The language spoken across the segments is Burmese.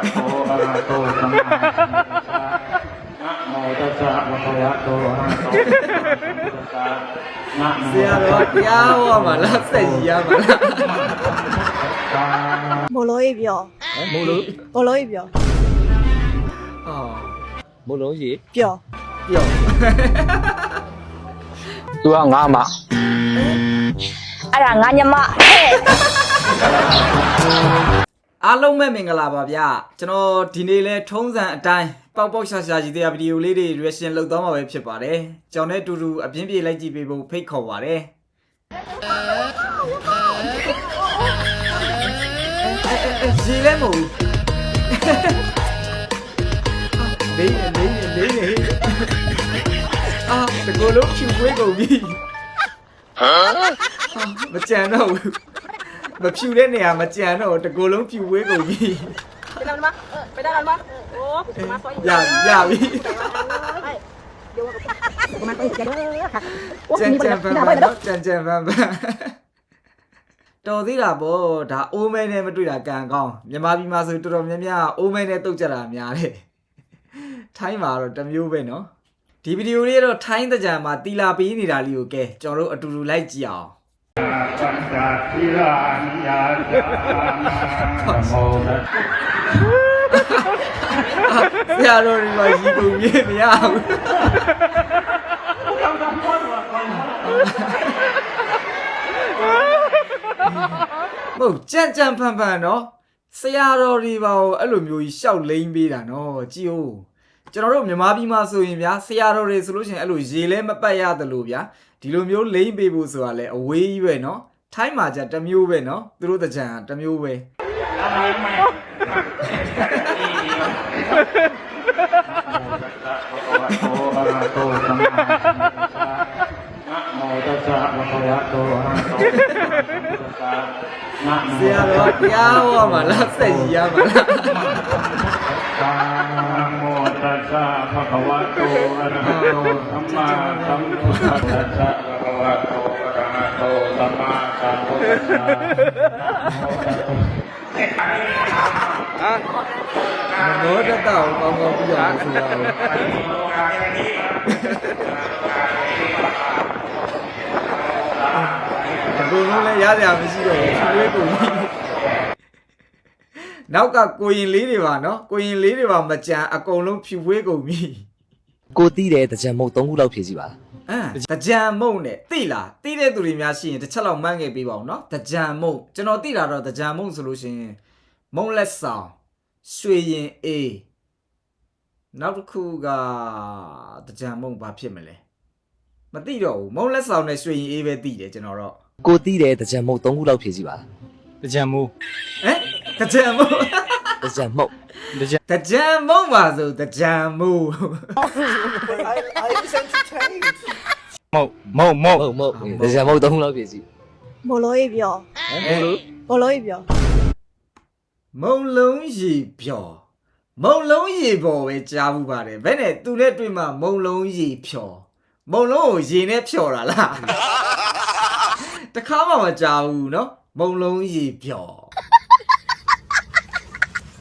ะโตอะระหะโตสัมมาสัมพุทธัสสะนะโมตัสสะภะคะวะโตอะระหะโตสัมมาสัมพุทธัสสะนะโม ဆရာတော်တရားဟောမှာလားဆက်ကြီးရမှာလား မို့လို့ရပြော မို့လို့ မို့လို့ရပြော အော် မို့လို့ရေ ပြော ပြော သူကငါမ အဲ့ဒါငါညမဟဲ့ အားလုံးပဲမင်္ဂလာပါဗျကျွန်တော်ဒီနေ့လဲထုံးစံအတိုင်းပေါက်ပေါက်ရှာရှာကြီးတဲ့ဗီဒီယိုလေးတွေ reaction လုပ်သွားမှာပဲဖြစ်ပါတယ်ကျွန်တော်နဲ့အတူတူအပြင်းပြေလိုက်ကြည့်ပေးဖို့ဖိတ်ခေါ်ပါတယ်ရေလဲမဟုတ်ဘူးလေးနေလေးနေလေးနေအာတကောလုံးဖြူဝဲကုန်ပြီဟမ်မကြံတော့ဘူး မဖြူတဲ့နေရာမကြံတော့ဘူးတကောလုံးဖြူဝဲကုန်ပြီ ไปดันมาเออไปดันมาโอ้มาซอย ရပြီရပြီ มันไปเด้อค่ะ ကြံကြံပန်းပန်းနော်ကြံကြံပန်းပန်းတော်သေးတာဗောဒါအိုးမဲနဲ့မတွေ့တာကံကောင်းမြန်မာပြည်မှာဆိုတော်တော်များများအိုးမဲနဲ့တုတ်ကြတာများတယ်ထိုင်းမှာတော့တစ်မျိုးပဲနော်ဒီဗီဒီယိုလေးကတော့ထိုင်းတကြံမှာတီလာပေးနေတာလေးကိုကဲကျွန်တော်တို့အတူတူလိုက်ကြည့်အောင် ปัญจทิรานิยาจานะโมตัสสะ ဆရာတော်ဒီမှာရီပုံပြေးမရဘူးမဟုတ်ကြံ့ကြံ့ဖန်ဖန်နော်ဆရာတော်ဒီပါကိုအဲ့လိုမျိုးကြီးရှောက်လိမ့်ပေးတာနော်ကြည့်ဦးကျွန်တော်တို့မြန်မာပြည်မှာဆိုရင်ဗျာဆရာတော်တွေဆိုလို့ရှိရင်အဲ့လိုရေလဲမပတ်ရတယ်လို့ဗျာ ဒီလိုမျိုးလိမ့်ပေးဖို့ဆိုတာလဲအဝေးကြီးပဲနော်ထိုင်းမှာじゃတစ်မျိုးပဲနော်သူတို့တကြံတစ်မျိုးပဲ นะโมตัสสะภะคะวะโตอะระหะโตสัมมาสัมพุทธัสสะนะโม ဆရာတော်တရားဟောမှာလားဆက်ကြီးရမှာလား น ะภะคะวะโตอะระหะโตสัมมาสัมพุทธัสสะภะคะวะโตอะระหะโตสัมมาสัมพุทธัสสะอ่ะโน้ตจะเต่าเอางอไปหยอกเสียวดูนู้นเลยยะเดียวไม่ใช่หรอช่วยกู နောက်ကကိုရင်လေးတွေပါနော်ကိုရင်လေးတွေပါမကြံအကုန်လုံးဖြူဝဲကုန်ပြီကိုတီးတယ်တကြံမုတ်၃ခုလောက်ဖြည့်စီပါအမ်တကြံမုံနဲ့တိလားတိတဲ့သူတွေများရှိရင်တစ်ချက်လောက်မှန်းခဲ့ပေးပါဦးနော်တကြံမုံကျွန်တော်တိတာတော့တကြံမုံဆိုလို့ရှိရင်မုံလက်ဆောင်ရွှေရင်အေးနောက်တစ်ခုကတကြံမုံဘာဖြစ်မလဲမသိတော့ဘူးမုံလက်ဆောင်နဲ့ရွှေရင်အေးပဲသိတယ်ကျွန်တော်တော့ကိုတီးတယ်တကြံမုတ်၃ခုလောက်ဖြည့်စီပါတကြံမိုးဟမ် တကြံမုံ တကြံမုတ် တကြံ တကြံမုံပါဆိုတကြံမုံ မုတ်မုတ်မုတ် မုတ်မုတ်တကြံမုတ်၃ခုလောက်ဖြည့်စီ မို့လို့ရပြော အဲ မို့လို့ရပြော မုံလုံးရေဖြော်မုံလုံးရေပေါ်ပဲကြားဘူးပါတယ်ဘယ်နဲ့သူနဲ့တွေ့မှမုံလုံးရေဖြော်မုံလုံးကိုရေနဲ့ဖြော်တာလားတခါမှမကြားဘူးเนาะမုံလုံးရေဖြော်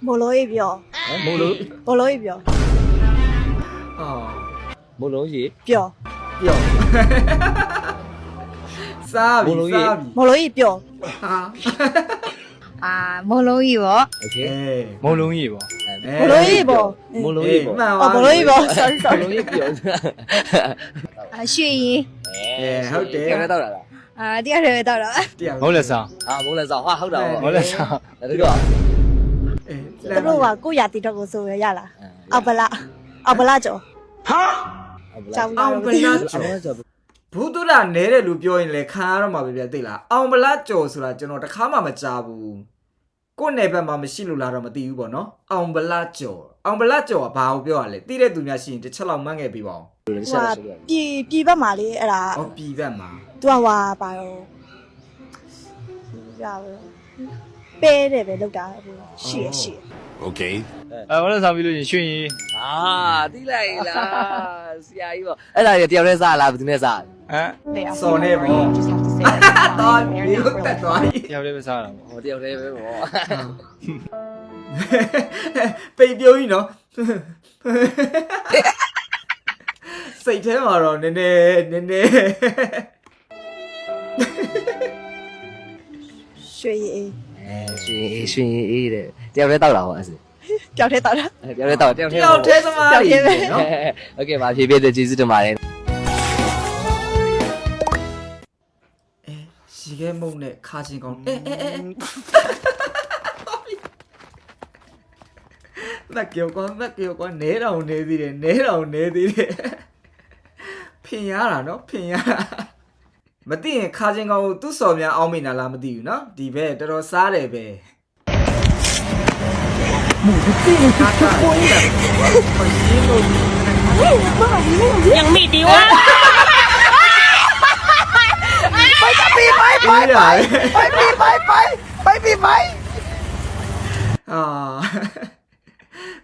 မို့လို့ရပြော မို့လို့ မို့လို့ရပြော အော် မို့လို့ရေ ပြော ပြော်စားပြီ မုံလုံးရေ စားပြီ မို့လို့ရပြော ဟာ အာမလုံးကြီးပေါ့ โอเค အေး မုံလုံးကြီးပေါ့ မို့လို့ရပေါ့ မို့လို့ရေပေါ့ မှန် အော် ပါ မို့လို့ရပေါ့ sorry မို့ sorry လို့ရေပြော အာရွှေရင် အဲဟုတ်တယ် ကျောင်းတော့တာလား အာတရားတွေတော့တော့ တရား မုတ်လက်ဆောင် အာမုတ်လက်ဆောင်ဟာဟုတ်တာ မုတ်လက်ဆောင် ဒါတော့ အေးသူတို့ကကိုရတီတော့ကိုဆိုရရလားအောက်ပလာအောက်ပလာကျော်ကျောင်းအောင်ပလားကျောကျော််ဘုဒ္ဓရာနဲတယ်လို့ပြောရင်လည်းခံရတော့မှာပဲပြသိလားအောင်ပလားကျော်ဆိုတာကျွန်တော်တခါမှမကြားဘူးကိုယ့်နယ်ဘက်မှာမရှိလို့လားတော့မသိဘူးပေါ့နော်အောင်ပလားကျော်အောင်ပလားကျော်ကဘာကိုပြောရလဲသိတဲ့သူများရှိရင်တစ်ချက်လောက်မှန်းခဲ့ပေးပါဦးဟိုပြည်ပြည်ဘက်မှာလေအဲ့ဒါဟောပြည်ဘက်မှာသူကဟွာပါတော့ရပါ ပဲတယ်ပဲလောက်တာရှိရရှိရ Okay. အဲမုတ်လက်ဆောင်ပြီးလို့ရင်ရွှေရင်အာတီးလိုက်လားဆရာကြီးပေါ့အဲ့ဒါတယောက်တည်းစားလားဘယ်သူနဲ့စားဟမ်စော်နေပေါ့တော့ဒီဟုတ်တက်သွားပြီတယောက်လေးပဲစားတာပေါ့ဟောတယောက်တည်းပဲပေါ့ပိတ်ပြုံးကြီးနော်စိတ်ထဲမှာတော့နည်းနည်းနည်းနည်းရွှေရည်အေး အဲရွှေရင်အေးရွှေရင်အေးတဲ့တယောက်တည်းတောက်တာဟောအဲ့ဒါ ကြောက်ထဲတောက်တာ အဲတယောက်တည်းတောက်တယောက် တ တည်း ယောက်ထဲသမားတွေပဲနော် โอเคပါဖြည်းဖြည်းတဲ့ကျေးဇူးတင်ပါတယ် အဲရှိခဲမုံနဲ့ခါချင်းကောင်းအဲအဲအဲအဲမက်ကျော်ကွာမက်ကျော်ကွာနဲတောင်နေသေးတယ်နဲတောင်နေသေးတယ်ဖင်ရတာနော်ဖင်ရတာ မသိရင်ခါချင်းကောင်သူ့စော်များအောင်းမိနာလားမသိဘူးနော်ဒီဘက်တော်တော်စားတယ်ပဲမဟုတ်ဘူးသိရင်ခါချင်းကိုရင်းလို့ยังมีดีวะไปจะปีไปไปไปไปปีไปไปไปปีไปอ่า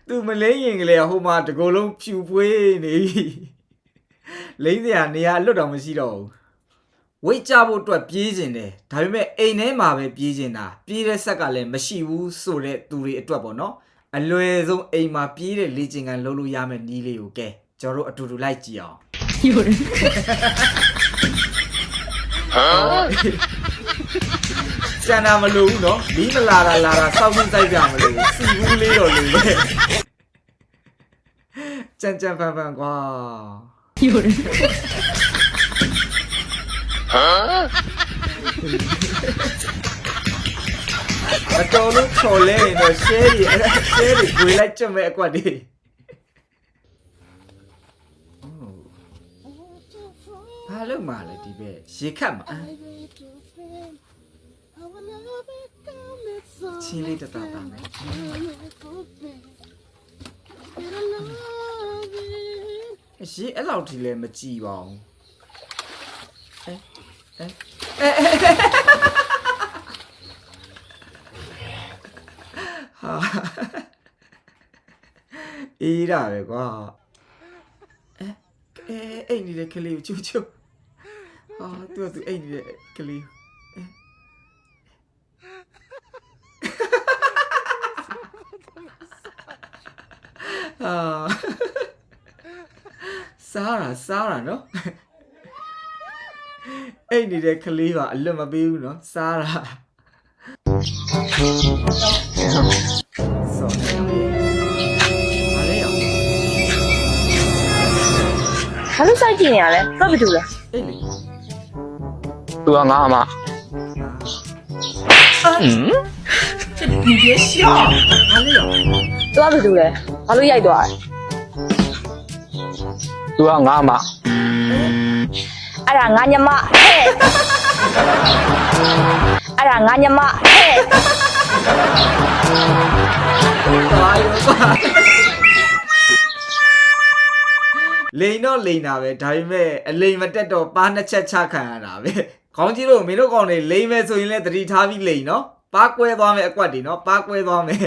သူမလေးရင်ကလေးဟိုမှာတကိုယ်လုံးဖြူပွေးနေပြီလိမ့်စရာနေရာလွတ်တော့မရှိတော့ဘူး ဝိတ်ကြဖို့အတွက်ပြေးကျင်တယ်ဒါပေမဲ့အိမ်ထဲမှာပဲပြေးကျင်တာပြေးတဲ့ဆက်ကလည်းမရှိဘူးဆိုတဲ့သူတွေအတွက်ပေါ့နော်အလွယ်ဆုံးအိမ်မှာပြေးတဲ့လေ့ကျင့်ခန်းလုပ်လို့ရမယ့်နည်းလေးကိုကဲကျွန်တော်တို့အတူတူလိုက်ကြည့်အောင်ကျန်တာမလို့ဘူးနော်မီးမလာတာလာတာစောက်မှုစိုက်ကြမလို့ဘူးစီဘူးလေးတော့လို့ပဲကြမ်းကြမ်းဖန်ဖန်ကွာ အတော်လုံးချော်လဲရင်တော့ share တွေအဲ့ဒါ share တွေဝေလိုက်ကြမဲ့အကွက်တွေဘာလို့မှလဲဒီဘက်ရေခတ်မှာချင်းလေးတတတာမယ်ရေအဲ့လောက်ထိလည်းမကြည့်ပါဘူး အဲအဲဟာအေးရပဲကွာအဲအဲအိတ်နေတဲ့ကလေးကိုချူချူဟာသူကသူအိတ်နေတဲ့ကလေးကိုအာစားတာစားတာနော် အဲ့နေတဲ့ကလေးကအလွတ်မပေးဘူးနော်စားတာဆောနေလေအားရအောင်ဘာလို့စိုက်ကြည့်နေရလဲတော့ဘာလို့လဲအဲ့လေသူကငါအမဒီပြေရှောအားရအောင်တော့ဘာလို့လဲဘာလို့ရိုက်သွားလဲသူကငါအမ အဲ့ဒါငါညမဟဲ့အဲ့ဒါငါညမဟဲ့ဘာရောပါလိန်တော့လိန်တာပဲဒါပေမဲ့အလိန်မတက်တော့ပါနှစ်ချက်ချခံရတာပဲခေါင်းကြီးတို့မင်းတို့ကောင်တွေလိန်မယ်ဆိုရင်လည်းတတိထားပြီးလိန်နော်ပါကွဲသွားမယ်အကွက်တွေနော်ပါကွဲသွားမယ်